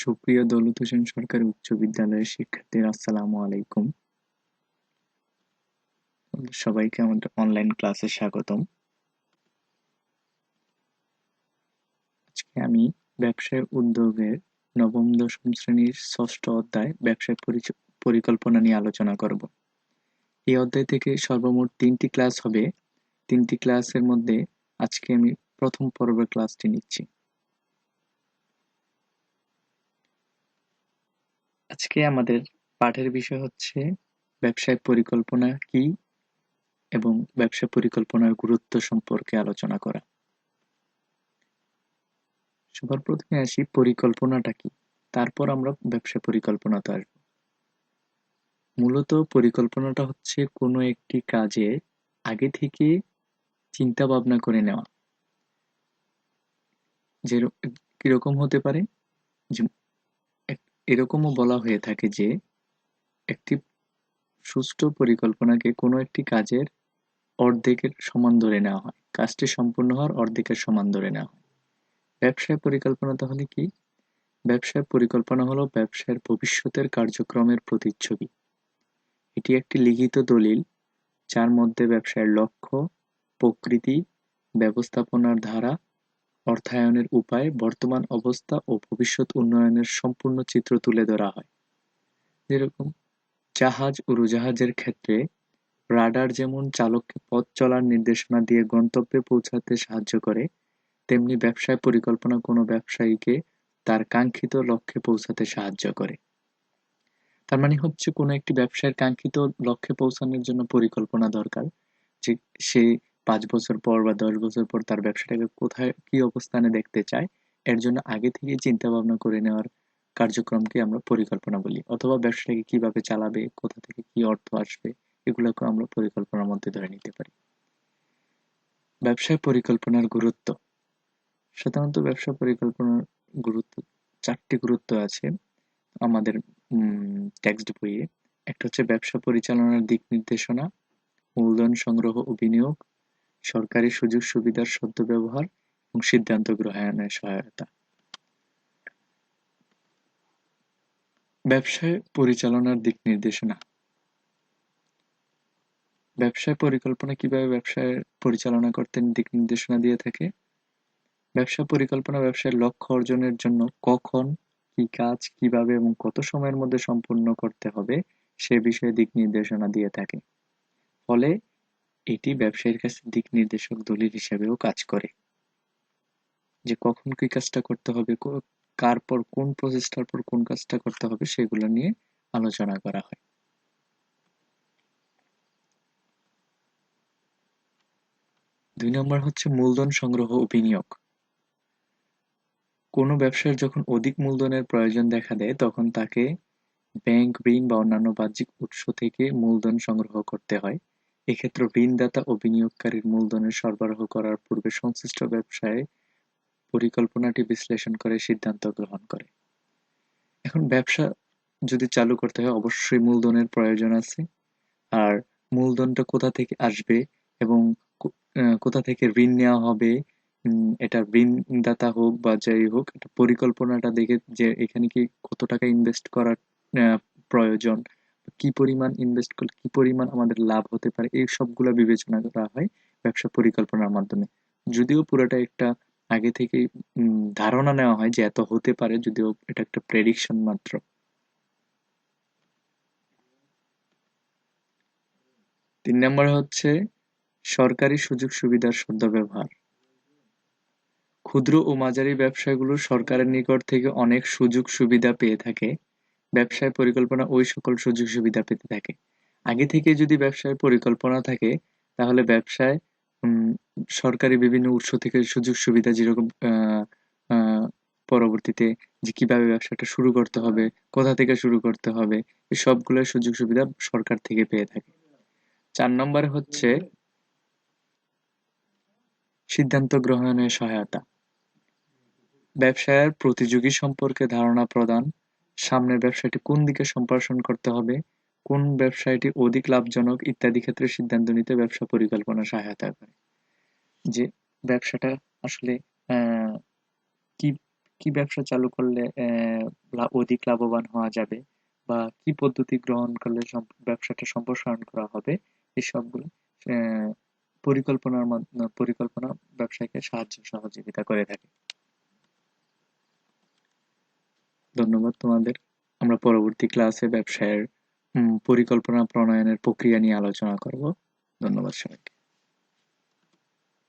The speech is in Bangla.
সুপ্রিয় দৌলত হোসেন সরকারি উচ্চ বিদ্যালয়ের শিক্ষার্থীরা আসসালামু আলাইকুম। সবাইকে আমাদের অনলাইন ক্লাসে স্বাগতম। আজকে আমি ব্যবসায় উদ্যোগের নবম, দশম শ্রেণির ষষ্ঠ অধ্যায় ব্যবসায় পরিকল্পনা নিয়ে আলোচনা করব। এই অধ্যায় থেকে সর্বমোট তিনটি ক্লাস হবে। তিনটি ক্লাসের মধ্যে আজকে আমি প্রথম পর্বের ক্লাসটি নিচ্ছি। আজকে আমাদের পাঠের বিষয় হচ্ছে ব্যবসায় পরিকল্পনা কি এবং ব্যবসা পরিকল্পনার গুরুত্ব সম্পর্কে আলোচনা করা। সবার প্রথমে আসি, পরিকল্পনাটা কি? তারপর আমরা ব্যবসা পরিকল্পনাতে আসব। মূলত পরিকল্পনাটা হচ্ছে কোনো একটি কাজে আগে থেকে চিন্তা ভাবনা করে নেওয়া। যে কীরকম হতে পারে? যে এরকমও বলা হয়ে থাকে যে, একটি সুষ্ঠু পরিকল্পনাকে কোনো একটি কাজের অর্ধেকের সমান ধরে নেওয়া হয়। কাজটি সম্পূর্ণ হওয়ার অর্ধেকের সমান ধরে নেওয়া হয়। ব্যবসায় পরিকল্পনা তাহলে কি? ব্যবসায় পরিকল্পনা হলো ব্যবসার ভবিষ্যতের কার্যক্রমের প্রতিচ্ছবি। এটি একটি লিখিত দলিল, যার মধ্যে ব্যবসায়ের লক্ষ্য, প্রকৃতি, ব্যবস্থাপনার ধারা অর্থায়নের উপায়, বর্তমান অবস্থা ও ভবিষ্যৎ উন্নয়নের সম্পূর্ণ চিত্র তুলে ধরা হয়। যেরকম জাহাজ উড়োজাহাজের ক্ষেত্রে রাডার যেমন চালককে পথ চলার নির্দেশনা দিয়ে গন্তব্যে পৌঁছাতে সাহায্য করে, তেমনি ব্যবসায় পরিকল্পনা কোনো ব্যবসায়ীকে তার কাঙ্ক্ষিত লক্ষ্যে পৌঁছাতে সাহায্য করে। তার মানে হচ্ছে কোনো একটি ব্যবসায়ের কাঙ্ক্ষিত লক্ষ্যে পৌঁছানোর জন্য পরিকল্পনা দরকার যে সে পাঁচ বছর পর বা দশ বছর পর তার ব্যবসাটাকে কোথায়, কি অবস্থানে দেখতে চায়, এর জন্য আগে থেকে চিন্তা ভাবনা করে নেওয়ার কার্যক্রমকে আমরা পরিকল্পনা বলি। অথবা ব্যবসাটাকে কীভাবে চালাবে, কোথা থেকে কি অর্থ আসবে, এগুলোকে আমরা পরিকল্পনার মধ্যে ধরে নিতে পারি। ব্যবসায় পরিকল্পনার গুরুত্ব। সাধারণত ব্যবসা পরিকল্পনার গুরুত্ব, চারটি গুরুত্ব আছে আমাদের টেক্সট বইয়ে। একটা হচ্ছে ব্যবসা পরিচালনার দিক নির্দেশনা, মূলধন সংগ্রহ ও বিনিয়োগ সরকারি সুযোগ-সুবিধার সদ্ব্যবহার এবং সিদ্ধান্ত গ্রহণে সহায়তা। ব্যবসায় পরিচালনার দিক নির্দেশনা। ব্যবসায় পরিকল্পনা কীভাবে ব্যবসায় পরিচালনা করতে দিক নির্দেশনা দিয়ে থাকে? ব্যবসা পরিকল্পনা ব্যবসায়ের লক্ষ্য অর্জনের জন্য কখন, কি কাজ, কীভাবে এবং কত সময়ের মধ্যে সম্পূর্ণ করতে হবে সে বিষয়ে দিক নির্দেশনা দিয়ে থাকে। ফলে এটি ব্যবসায়ীর কাছে দিক নির্দেশক দলিল হিসাবেও কাজ করে। যে কখন কি কাজটা করতে হবে কার পর কোন প্রচেষ্টার পর কোন কাজটা করতে হবে সেগুলো নিয়ে আলোচনা করা হয়। দুই নম্বর হচ্ছে মূলধন সংগ্রহ ও বিনিয়োগ। কোনো ব্যবসার যখন অধিক মূলধনের প্রয়োজন দেখা দেয়, তখন তাকে ব্যাংক, ঋণ বা অন্যান্য বাহ্যিক উৎস থেকে মূলধন সংগ্রহ করতে হয়। এক্ষেত্রে ঋণদাতা ও বিনিয়োগকারীর মূলধনের সরবরাহ করার পূর্বে সংশ্লিষ্ট ব্যবসায় পরিকল্পনাটি বিশ্লেষণ করে সিদ্ধান্ত গ্রহণ করে। এখন ব্যবসা যদি চালু করতে হয়, অবশ্যই মূলধনের প্রয়োজন আছে। আর মূলধনটা কোথা থেকে আসবে এবং কোথা থেকে ঋণ নেওয়া হবে এটা ঋণদাতা হোক বা যাই হোক পরিকল্পনাটা দেখে যে এখানে কি কত টাকা ইনভেস্ট করার প্রয়োজন। কি পরিমাণ ইনভেস্ট করলে, কি পরিমাণ আমাদের লাভ হতে পারে, এই সবগুলো বিবেচনা করা হয় ব্যবসা পরিকল্পনার মাধ্যমে। যদিও পুরোটা একটা আগে থেকে ধারণা নেওয়া হয় যে এত হতে পারে, যদিও এটা একটা প্রেডিকশন মাত্র। তিন নম্বর হচ্ছে সরকারি সুযোগ সুবিধার সদ্ব্যবহার। ক্ষুদ্র ও মাঝারি ব্যবসাগুলো সরকারের নিকট থেকে অনেক সুযোগ সুবিধা পেয়ে থাকে। ব্যবসায় পরিকল্পনা ওই সকল সুযোগ সুবিধা পেতে থাকে। আগে থেকে যদি ব্যবসায় পরিকল্পনা থাকে, তাহলে ব্যবসায় সরকারি বিভিন্ন উৎস থেকে সুযোগ সুবিধা যেরকম পরবর্তীতে যে কীভাবে ব্যবসাটা শুরু করতে হবে, কোথা থেকে শুরু করতে হবে, এই সবগুলো সুযোগ সুবিধা সরকার থেকে পেয়ে থাকে। চার নম্বরে হচ্ছে সিদ্ধান্ত গ্রহণের সহায়তা। ব্যবসায়ের প্রতিযোগী সম্পর্কে ধারণা প্রদান সামনের ব্যবসাটি কোন দিকে সম্প্রসারণ করতে হবে, কোন ব্যবসায়টি অধিক লাভজনক ইত্যাদি ক্ষেত্রে সিদ্ধান্ত নিতে ব্যবসা পরিকল্পনা সহায়তা করে। যে ব্যবসাটা আসলে কি কি ব্যবসা চালু করলে অধিক লাভবান হওয়া যাবে বা কি পদ্ধতি গ্রহণ করলে ব্যবসাটা সম্প্রসারণ করা হবে এই সবগুলো পরিকল্পনার পরিকল্পনা ব্যবসায়ীকে সাহায্য সহযোগিতা করে থাকে ধন্যবাদ তোমাদের। আমরা পরবর্তী ক্লাসে ব্যবসায়ের পরিকল্পনা প্রণয়নের প্রক্রিয়া নিয়ে আলোচনা করব। ধন্যবাদ সবাইকে।